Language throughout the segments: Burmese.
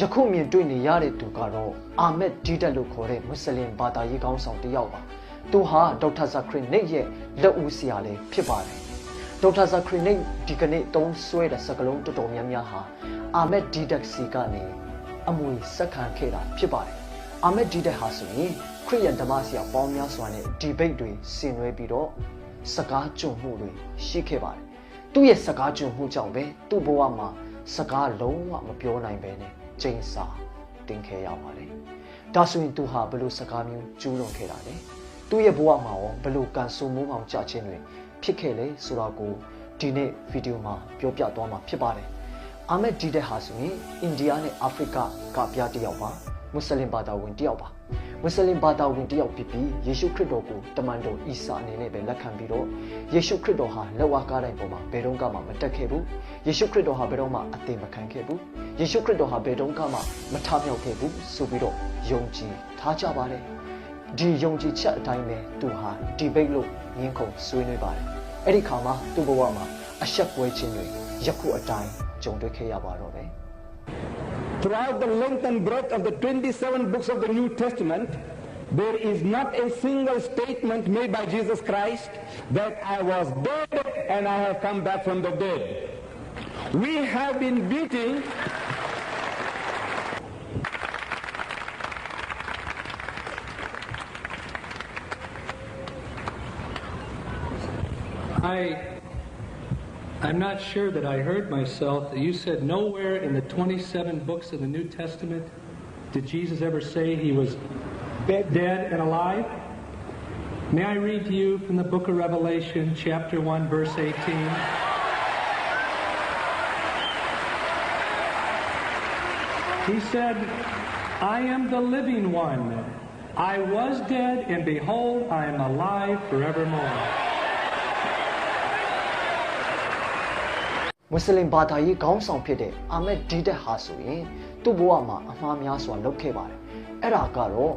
ယခုမြင်တွေ့နေရတဲ့သူကတော့အာမက်ဒီဒတ်လို့ခေါ်တဲ့မွတ်စလင်ဘာသာရေးကောင်းဆောင်တစ်ယောက်ပါသူဟာဒေါက်တာဇာခရီနိတ်ရဲ့လက်ဦးဆရာလည်းဖြစ်ပါတယ်ဒေါက်တာဇာခရီနိတ်ဒီကနေ့သုံးဆွဲတဲ့စကားလုံးတော်တော်များများဟာအာမက်ဒီဒတ်စီကနေအမွေစက္ခံခဲ့တာဖြစ်ပါတယ်အာမက်ဒီဒတ်ဟာဆိုရင်ခရိယန်ဓမ္မဆရာပေါင်းများစွာနဲ့ဒီဘိတ်တွေဆင်နွှဲပြီးတော့စကားကြုံမှုတွေရှိခဲ့ပါတယ်သူ့ရဲ့စကားကြုံမှုကြောင့်ပဲသူ့ဘဝမှာစကားလုံးဝမပြောနိုင်ပဲနဲ့ ကျိန်စာတင်ခဲ့ရပါတယ်ဒါဆိုရင်သူဟာဘယ်လိုစကားမျိုးကျူးလွန်ခဲ့တာလဲသူ့ရဲ့ဘဝမှာရောဘယ်လိုကန်ဆူမိုးအောင်ကြခြင်းတွေဖြစ်ခဲ့လဲဆိုတာကိုဒီနေ့ဗီဒီယိုမှာပြောပြသွားမှာဖြစ်ပါတယ်အာမက်ဒီတဲ့ဟာဆိုရင်အိန္ဒိယနဲ့အာဖရိကကပြားတစ်ယောက်ပါမွတ်စလင်ဘာသာဝင်တစ်ယောက်ပါ မွတ်စလင်ဘာသာဝင်တစ်ယောက်ဖြစ်ပြီးယေရှုခရစ်တော်ကိုတမန်တော်အီစာအနေနဲ့ပဲလက်ခံပြီးတော့ယေရှုခရစ်တော်ဟာလက်ဝါးကားတိုင်းပေါ်မှာဘယ်တော့မှမတက်ခဲ့ဘူးယေရှုခရစ်တော်ဟာဘယ်တော့မှအသေးမခံခဲ့ဘူးယေရှုခရစ်တော်ဟာဘယ်တော့မှမထမြောက်ခဲ့ဘူးဆိုပြီးတော့ယုံကြည်ထားကြပါလေဒီယုံကြည်ချက်အတိုင်းပဲသူဟာဒီဘိတ်လို့ငင်းခုန်ဆွေးနွေးပါတယ်အဲ့ဒီခါမှာသူ့ဘဝမှာအဆက်ပွဲခြင်းတွေယခုအတိုင်းကြုံတွေ့ခဲ့ရပါတော့တယ် Throughout the length and breadth of the 27 books of the New Testament, there is not a single statement made by Jesus Christ that I was dead and I have come back from the dead. We have been beating I, I'm not sure that I heard myself. That You said nowhere in the 27 books of the New Testament did Jesus ever say he was dead and alive. May I read to you from the book of Revelation, chapter 1, verse 18? He said, I am the living one. I was dead, and behold, I am alive forevermore. မွတ်စလင်ဘာသာရေးခေါင်းဆောင်ဖြစ်တဲ့အာမက်ဒီဒက်ဟာဆိုရင်သူ့ဘဝမှာအမှားများစွာလုပ်ခဲ့ပါတယ်အဲ့ဒါကတော့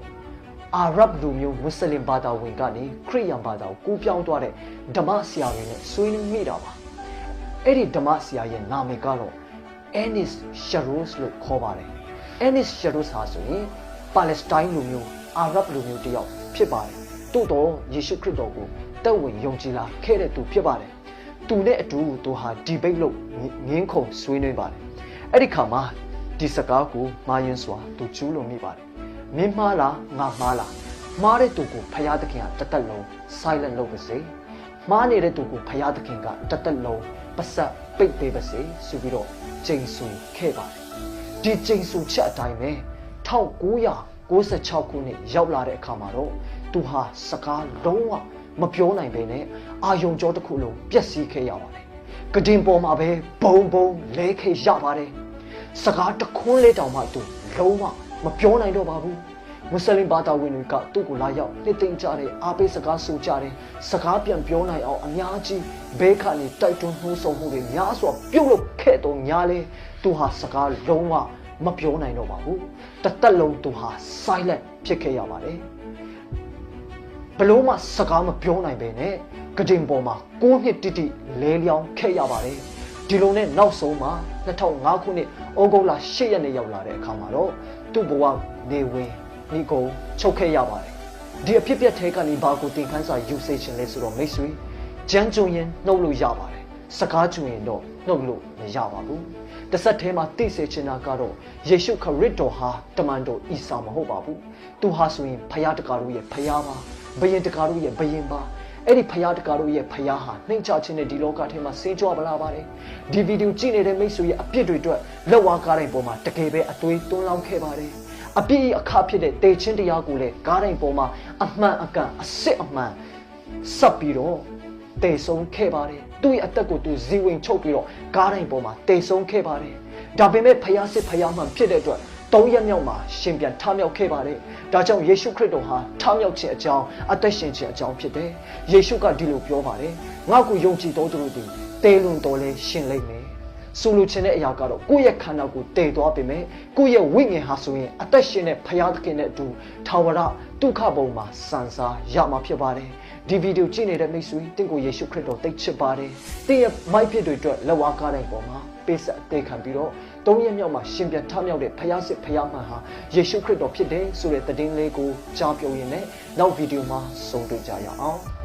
အာရဗ်လူမျိုးမွတ်စလင်ဘာသာဝင်ကနေခရစ်ယာန်ဘာသာကိုကူးပြောင်းသွားတဲ့ဓမ္မဆရာတွေနဲ့ဆွေးနွေးမိတာပါအဲ့ဒီဓမ္မဆရာရဲ့နာမည်ကတော့ Anis Sharos လို့ခေါ်ပါတယ် Anis Sharos ဟာဆိုရင်ပါလက်စတိုင်းလူမျိုးအာရဗ်လူမျိုးတစ်ယောက်ဖြစ်ပါတယ်တို့တော့ယေရှုခရစ်တော်ကိုတက်ဝင်ယုံကြည်လာခဲ့တဲ့သူဖြစ်ပါတယ် သူနဲ့အတူသူဟာဒီဘိတ်လို့ငင်းခုန်ဆွေးနွေးပါတယ်အဲ့ဒီခါမှာဒီစကားကိုမာယင်းစွာသူကျူးလွန်မိပါတယ်မင်းမှားလားငါမှားလားမှားတဲ့သူကိုဖယားသခင်ကတသက်လုံး silent လုပ်ပါစေမှားနေတဲ့သူကိုဖယားသခင်ကတသက်လုံးပစက်ပိတ်ပေးပါစေဆိုပြီးတော့ကျိန်ဆူခဲ့ပါတယ်ဒီကျိန်ဆူချက်အတိုင်းပဲ1996ခုနှစ်ရောက်လာတဲ့အခါမှာတော့သူဟာစကားလုံးဝ မပြောနိုင်ပဲနဲ့အာယုံကြောတစ်ခုလုံးပျက်စီးခဲ့ရပါတယ်။ကဒင်ပေါ်မှာပဲဘုံဘုံလဲခဲ့ရပါတယ်။စကားတခွန်းလေးတောင်မှသူလုံးဝမပြောနိုင်တော့ပါဘူး။မွတ်စလင်ဘာသာဝင်တွေကသူ့ကိုလာရောက်နှစ်သိမ့်ကြတယ်အားပေးစကားဆိုကြတယ်စကားပြန်ပြောနိုင်အောင်အများကြီးဘဲခါနေတိုက်တွန်းနှိုးဆော်မှုတွေများစွာပြုတ်လုပ်ခဲ့တော့ညာလေသူဟာစကားလုံးဝမပြောနိုင်တော့ပါဘူး။တစ်သက်လုံးသူဟာ silent ဖြစ်ခဲ့ရပါတယ်။ ဘလို့မှစကားမပြောနိုင်ပဲနဲ့ကဒင်ပေါ်မှာ9နှစ်တိတိလဲလျောင်းခဲ့ရပါတယ်ဒီလိုနဲ့နောက်ဆုံးမှာ2005ခုနှစ်ဩဂုတ်လ10ရက်နေ့ရောက်လာတဲ့အခါမှာတော့သူ့ဘဝနေဝင်မိကုန်ချုပ်ခဲ့ရပါတယ်ဒီအဖြစ်အပျက်ထဲကနေဘာကိုသင်ခန်းစာယူစေချင်လဲဆိုတော့မိတ်ဆွေကြမ်းကြုံရင်နှုတ်လို့ရပါတယ်စကားကြုံရင်တော့နှုတ်လို့မရပါဘူး တစ်ဆက်ထဲမှာသိစေချင်တာကတော့ယေရှုခရစ်တော်ဟာတမန်တော်အီစာမဟုတ်ပါဘူးသူဟာဆိုရင်ဖယားတကာတို့ရဲ့ဖယားပါဘယင်တကာတို့ရဲ့ဘယင်ပါအဲ့ဒီဖယားတကာတို့ရဲ့ဖယားဟာနှိမ့်ချခြင်းနဲ့ဒီလောကထဲမှာဆေးကြွပလာပါတယ်ဒီဗီဒီယိုကြည့်နေတဲ့မိတ်ဆွေရဲ့အပြစ်တွေအတွက်လက်ဝါးကားတိုင်းပေါ်မှာတကယ်ပဲအသွေးသွန်းလောင်းခဲ့ပါတယ်အပြစ်၏အခဖြစ်တဲ့တေချင်းတရားကိုလည်းကားတိုင်းပေါ်မှာအမှန်အကန်အစစ်အမှန်စပ်ပြီးတော့ တေဆုံးခဲ့ပါတယ်သူ့ရဲ့အသက်ကိုသူဇီဝင်ချုပ်ပြီးတော့ကားတိုင်းပေါ်မှာတေဆုံးခဲ့ပါတယ်ဒါပေမဲ့ဖယားစစ်ဖယားမှန်ဖြစ်တဲ့အတွက်သုံးရက်မြောက်မှာရှင်ပြန်ထမြောက်ခဲ့ပါတယ်။ဒါကြောင့်ယေရှုခရစ်တော်ဟာထမြောက်ခြင်းအကြောင်းအသက်ရှင်ခြင်းအကြောင်းဖြစ်တယ်။ယေရှုကဒီလိုပြောပါတယ်။ငါ့ကိုယုံကြည်တော်သူတို့သည်တေလွန်တော်လဲရှင်လိမ့်မယ်။ ဆိုလိုချင်တဲ့အရာကတော့ကိုယ့်ရဲ့ခန္ဓာကိုယ်တည်သွားပြီမဲ့ကိုယ့်ရဲ့ဝိညာဉ်ဟာဆိုရင်အသက်ရှင်တဲ့ဖရာသခင်နဲ့အတူထာဝရဒုက္ခဘုံမှာစံစားရမှာဖြစ်ပါတယ်ဒီဗီဒီယိုကြည့်နေတဲ့မိတ်ဆွေတင့်ကိုယေရှုခရစ်တော်သိချစ်ပါတယ်တင်းရဲ့မိုက်ဖြစ်တွေအတွက်လက်ဝါးကားတိုင်းပေါ်မှာပေးဆက်အသေးခံပြီးတော့သုံးရက်မြောက်မှာရှင်ပြန်ထမြောက်တဲ့ဖရာစစ်ဖရာမှန်ဟာယေရှုခရစ်တော်ဖြစ်တယ်ဆိုတဲ့သတင်းလေးကိုကြားပြောရင်းနဲ့နောက်ဗီဒီယိုမှာဆုံတွေ့ကြရအောင်